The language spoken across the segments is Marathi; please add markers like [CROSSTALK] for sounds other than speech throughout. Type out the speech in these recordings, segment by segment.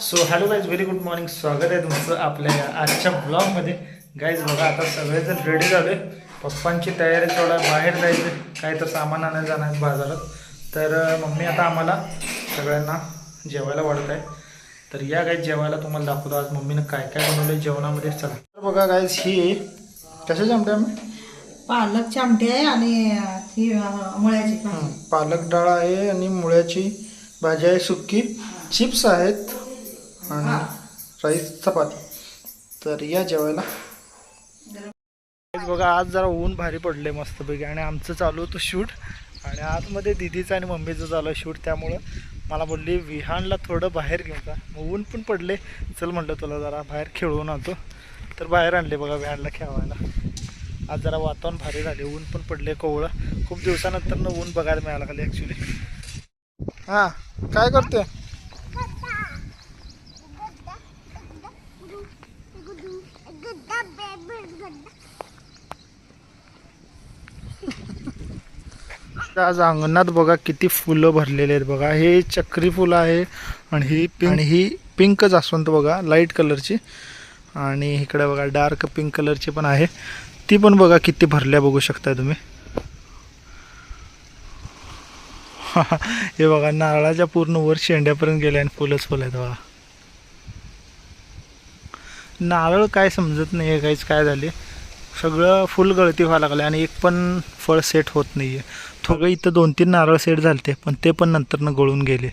So hello guys very good morning स्वागत आहे तुमचं आपल्या या आजच्या ब्लॉगमध्ये गाईज बघा आता सगळेजण रेडी झाले पप्पांची तयारी थोडा बाहेर जायचं. काय तर सामान आणायला जाणार आहे बाजारात. तर मम्मी आता आम्हाला सगळ्यांना जेवायला वाढत आहे तर या गाईज जेवायला तुम्हाला दाखवतो आज मम्मीनं काय काय बनवलं जेवणामध्ये. चला. तर बघा गाईज ही कशाची आमटे आम्ही पालकची आमटी आहे आणि ही मुळ्याची. पालक डाळ आहे आणि मुळ्याची भाजी आहे सुक्की. चिप्स आहेत. आणि राईस चपाती. तर या जेवायला. बघा आज जरा ऊन भारी पडले मस्तपैकी आणि आमचं चालू होतं शूट. आणि आतमध्ये दिदीचं आणि मम्मीचं आहे शूट त्यामुळं मला बोलली विहानला थोडं बाहेर घेऊन जा. मग ऊन पण पडले चल म्हटलं तुला जरा बाहेर खेळवून आणतो. तर बाहेर आणले बघा विहानला खेळवायला आज जरा वातावरण भारी झाले ऊन पण पडले कोवळं. खूप दिवसानंतर न ऊन बघायला मिळालं खाली ॲक्च्युली हां काय करते आज अंगणात बघा किती फुलं भरलेले आहेत बघा. हे चक्री फुलं आहे आणि ही पिंक आणि ही पिंक जास्वंत बघा लाइट कलरची आणि इकडे बघा डार्क पिंक कलरची पण आहे. ती पण बघा किती भरल्या बघू शकता तुम्ही. [LAUGHS] हे बघा नारळाच्या पूर्ण वर शेंड्यापर्यंत गेले आणि फुलंच फुलं आहेत बघा. नारळ काय समजत नाही आहे काहीच काय झाले? सगळं फुल गळती व्हायला लागले आणि एक पण फळ सेट होत नाही आहे थोडं इथं दोन तीन नारळ सेट झालते पण ते पण नंतरनं गळून गेले.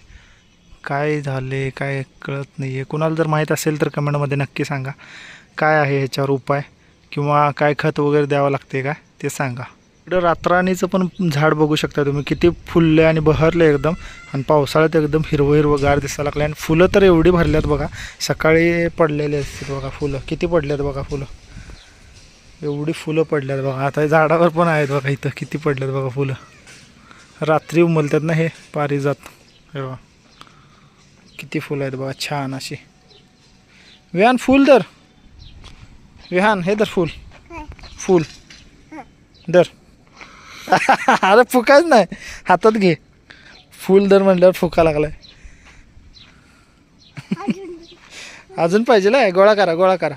काय झाले काय कळत नाही आहे कुणाला जर माहीत असेल तर कमेंटमध्ये नक्की सांगा. काय आहे ह्याच्यावर उपाय? किंवा काय खत वगैरे द्यावं लागते काय ते सांगा. इकडं रातराणीचं पण झाड बघू शकता तुम्ही. किती फुलले आणि बहरले एकदम. आणि पावसाळ्यात एकदम हिरवं हिरवं गार दिसायला लागले आणि फुलं तर एवढी भरल्यात बघा. सकाळी पडलेले असतील बघा फुलं. किती पडल्यात बघा फुलं? एवढी फुलं पडल्यात बघा. आता झाडावर पण आहेत बघा इथं. किती पडल्यात बघा फुलं? रात्री उमलतात ना हे पारिजात. हे बघा. किती फुलं आहेत बघा छान अशी. विहान फुल दर विहान हे दर फुल. फुल. दर [LAUGHS] अरे फुकाच नाही. हातात घे. फुल दर म्हटल्यावर फुका लागलाय. अजून? [LAUGHS] पाहिजे गोळा करा गोळा करा.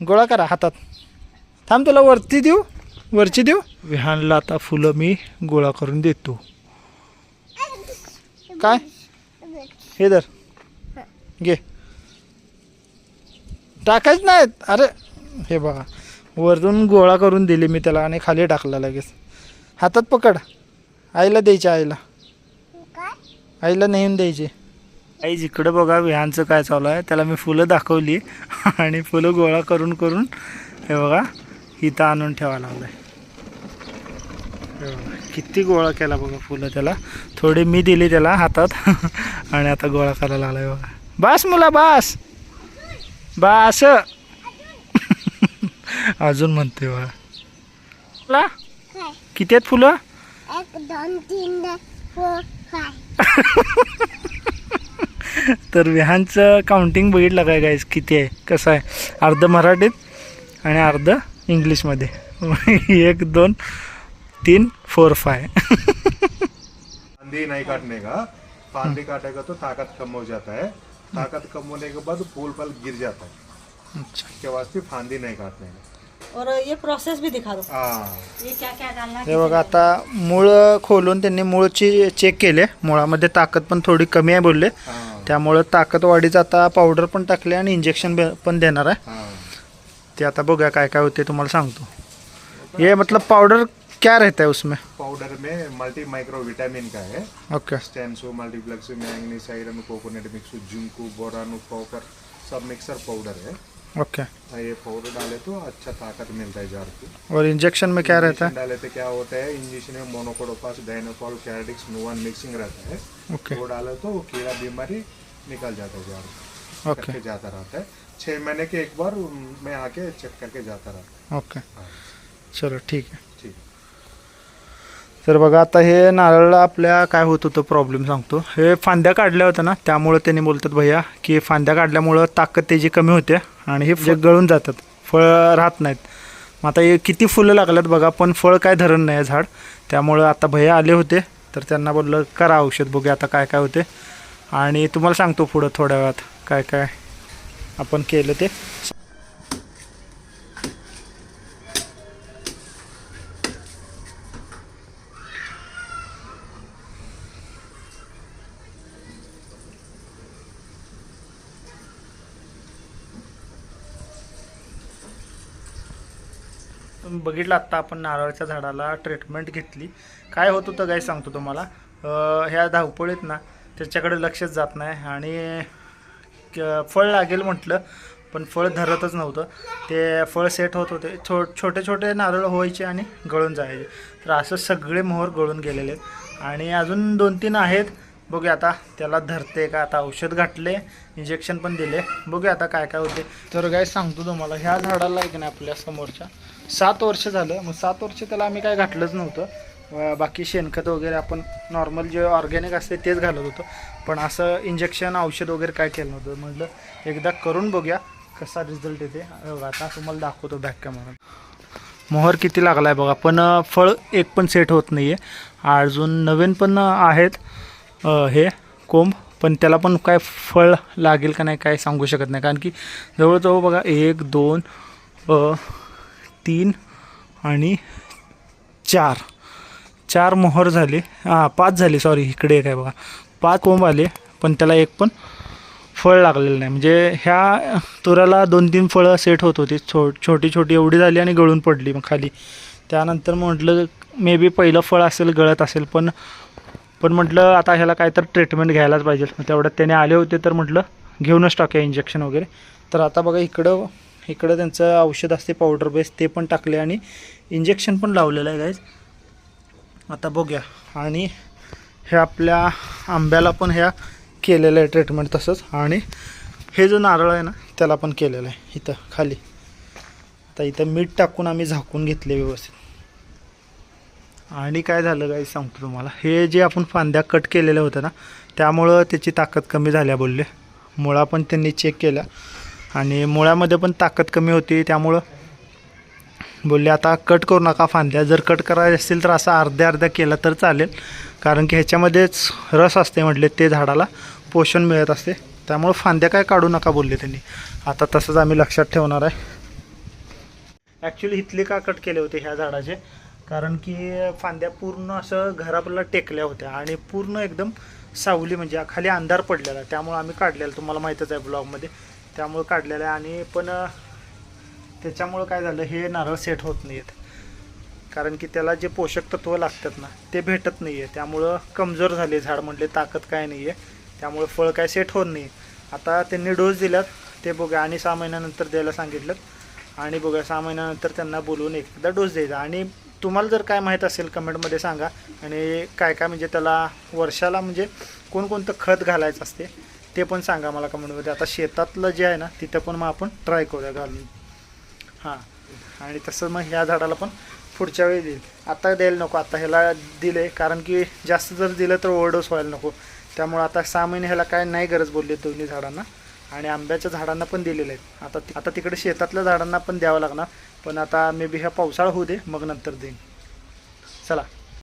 गोळा करा हातात. थांब तुला वरती देऊ. वरची देऊ? विहानला आता फुलं मी गोळा करून देतो. काय? हे दर घे. टाकायच नाहीत. अरे हे बघा. वरून गोळा करून दिली मी त्याला आणि खाली टाकला लगेच. हातात पकड. आईला द्यायचे आईला. आईला नेऊन द्यायचे. आई जिकडे बघा विहानचं काय चालू आहे त्याला मी फुलं दाखवली आणि फुलं गोळा करून करून हे बघा इथं आणून ठेवायला लागलं आहे किती गोळा केला बघा फुलं त्याला. थोडी मी दिली त्याला हातात. [LAUGHS] आणि आता गोळा करायला लागलाय बघा. बास मुला बास. बास. [LAUGHS] अजून म्हणते बघा. ला? किती आहेत फुलं? एक दोन तीन फोर फाय [LAUGHS] तर विहानचं काउंटिंग बघितलं काय गाईज किती आहे? कसं आहे? अर्ध मराठीत आणि अर्ध इंग्लिशमध्ये. एक दोन तीन फोर फाय फांदी नहीं काटने का। फांदी काटेगा तो ताकत कम हो जाता है। ताकत कम होने के बाद फूल फल गिर जाता है। अच्छा। इसके वास्ते फांदी नहीं काटने का। और ये प्रोसेस भी दिखा दो। हाँ। ये क्या क्या डालना हे बघा आता मूळ खोलून त्यांनी मूळची चेक केले. मुळामध्ये ताकद पण थोडी कमी आहे बोलले. हाँ. त्यामुळं ताकद वाढीचं आता पावडर पण टाकले आणि इंजेक्शन पण देणार आहे. हाँ. ते आता बघूया काय काय होते तुम्हाला सांगतो. ये मतलब पाउडर क्या रहता है उसमें? पाउडर में मल्टी माइक्रो विटामिन का है। Okay. स्टेंसो multiplex manganese iron coconut mix zinc बोरानो copper सब मिक्सर पाउडर है। ओके। हाँ, ये पाउडर डाले तो अच्छा ताकत मिलता है जार को। और इंजेक्शन में क्या रहता है? डाले तो क्या होता है? इंजेक्शन में मोनोकोडोपास डायनोकॉल कैरेटिक्स नोवन मिक्सिंग रहता है। ओके। वो डाले तो कीड़ा बीमारी निकल जाता है जार ओके। जाता रहता है। छः महीने के एक बार मैं आके चेक करके जाता रहता ओके। हाँ। चलो ठीक है। ठीक। तर बघा आता हे नारळला आपल्या काय होत होतं प्रॉब्लेम सांगतो. हे फांद्या काढल्या होत्या ना त्यामुळे त्यांनी बोलतात भैया की फांद्या काढल्यामुळं ताकद त्याची कमी होते आणि हे जे गळून जातात. फळं राहत नाहीत. मग आता हे किती फुलं लागल्यात बघा पण फळ काय धरण नाही आहे झाड. त्यामुळं आता भैया आले होते तर त्यांना बोललं करा औषध बघूया आता काय काय होते. आणि तुम्हाला सांगतो पुढं थोड्या वेळात काय काय आपण केलं ते. बघितलं आत्ता आपण नारळाच्या झाडाला ट्रीटमेंट घेतली. काय होत होतं काय सांगतो तुम्हाला. ह्या धावपळीत ना त्याच्याकडे लक्षच जात नाही आणि फळ लागेल म्हटलं पण फळ धरतच नव्हतं. ते फळ सेट होत होते. छो छोटे छोटे नारळ व्हायचे आणि गळून जायचे. तर असं सगळे मोहर गळून गेलेले आहेत. आणि अजून दोन तीन आहेत. बघूया आता त्याला धरते का? आता औषध घातले इंजेक्शन पण दिले. बघूया आता काय काय होते. तर काय सांगतो तुम्हाला ह्या झाडाला एक नाही आपल्या समोरच्या. सात वर्ष झालं. मग सात वर्ष त्याला आम्ही काय घातलंच नव्हतं. बाकी शेणखत वगैरे आपण नॉर्मल जे ऑर्गॅनिक असते तेच घालत होतो. पण असं इंजेक्शन औषध वगैरे काय केलं नव्हतं. म्हटलं एकदा करून बघूया कसा रिझल्ट येते. आता तुम्हाला दाखवतो बॅक कॅमेरा मोहर किती लागला आहे बघा. पण फळ एक पण सेट होत नाही आहे अजून नवीन पण आहेत. हे कोंब. पण त्याला पण काय फळ लागेल का नाही काय सांगू शकत नाही. कारण की जवळजवळ बघा एक दोन तीन आणि चार. चार मोहर झाले. हां पाच झाले सॉरी इकडे एक आहे बघा. पाच कोंब आले पण त्याला एक पण फळ लागलेलं नाही. म्हणजे ह्या तुराला दोन तीन फळं सेट होत होती. छो छोटी छोटी एवढी झाली आणि गळून पडली मग खाली. त्यानंतर म्हटलं मे बी पहिलं फळ असेल गळत असेल पण पण म्हटलं आता ह्याला काय तर ट्रीटमेंट घ्यायलाच पाहिजे. मग तेवढ्यात त्याने आले होते तर म्हटलं घेऊनच टाकूया इंजेक्शन वगैरे. तर आता बघा इकडं इकडं त्यांचं औषध असते पावडर बेस ते पण टाकले आणि इंजेक्शन पण लावलेलं आहे गाईज आता बघूया. आणि हे आपल्या आंब्याला पण ह्या केलेलं आहे ट्रीटमेंट तसंच. आणि हे जो नारळ आहे ना त्याला पण केलेलं आहे इथं खाली. आता इथं मीठ टाकून आम्ही झाकून घेतले व्यवस्थित. आणि काय झालं काय सांगतो तुम्हाला. हे जे आपण फांद्या कट केलेल्या होत्या ना त्यामुळं त्याची ताकद कमी झाल्या बोलले. मुळा पण त्यांनी चेक केल्या. आणि मुळ्यामध्ये पण ताकद कमी होती त्यामुळं बोलले आता कट करू नका फांद्या. जर कट करायचे असतील तर असं अर्ध्या अर्ध्या केला तर चालेल. कारण की ह्याच्यामध्येच रस असते म्हटले ते झाडाला पोषण मिळत असते. त्यामुळं फांद्या काय काढू नका बोलले त्यांनी. आता तसंच आम्ही लक्षात ठेवणार आहे. ॲक्च्युली इथले का कट केले होते ह्या झाडाचे? कारण की फांद्या पूर्ण असं घराला टेकल्या होत्या आणि पूर्ण एकदम सावली म्हणजे खाली अंधार पडलेला. त्यामुळं आम्ही काढलेलं. तुम्हाला माहीतच आहे ब्लॉगमध्ये त्यामुळं काढलेलं आहे. आणि पण त्याच्यामुळं काय झालं हे नारळ सेट होत नाही आहेत कारण की त्याला जे पोषक तत्व लागतात ना ते भेटत नाही आहे त्यामुळं कमजोर झाले झाड म्हटले ताकद काय नाही आहे त्यामुळे फळ काय सेट होत नाही. आता त्यांनी डोस दिल्यात ते बघा आणि सहा महिन्यानंतर द्यायला सांगितलं. आणि बघा सहा महिन्यानंतर त्यांना बोलवून एकदा डोस द्यायचा. आणि तुम्हाला जर काय माहीत असेल कमेंटमध्ये सांगा. आणि काय काय म्हणजे त्याला वर्षाला म्हणजे कोणकोणतं खत घालायचं असते. ते पण सांगा मला कमेंटमध्ये आता शेतातलं जे आहे ना तिथं पण मग आपण ट्राय करूया घालून. हां. आणि तसं मग ह्या झाडाला पण पुढच्या वेळी देईल. आता द्यायला नको आता ह्याला दिले कारण की जास्त जर दिलं तर ओव्हरडोस व्हायला नको. त्यामुळे आता सहा महिने ह्याला काय नाही गरज बोलली दोन्ही झाडांना. आणि आंब्याच्या झाडांना पण दिलेले आहेत. आता आता तिकडे शेतातल्या झाडांना पण द्यावं लागणार. पण आता मे बी ह्या पावसाळा होऊ दे मग नंतर देईन. चला.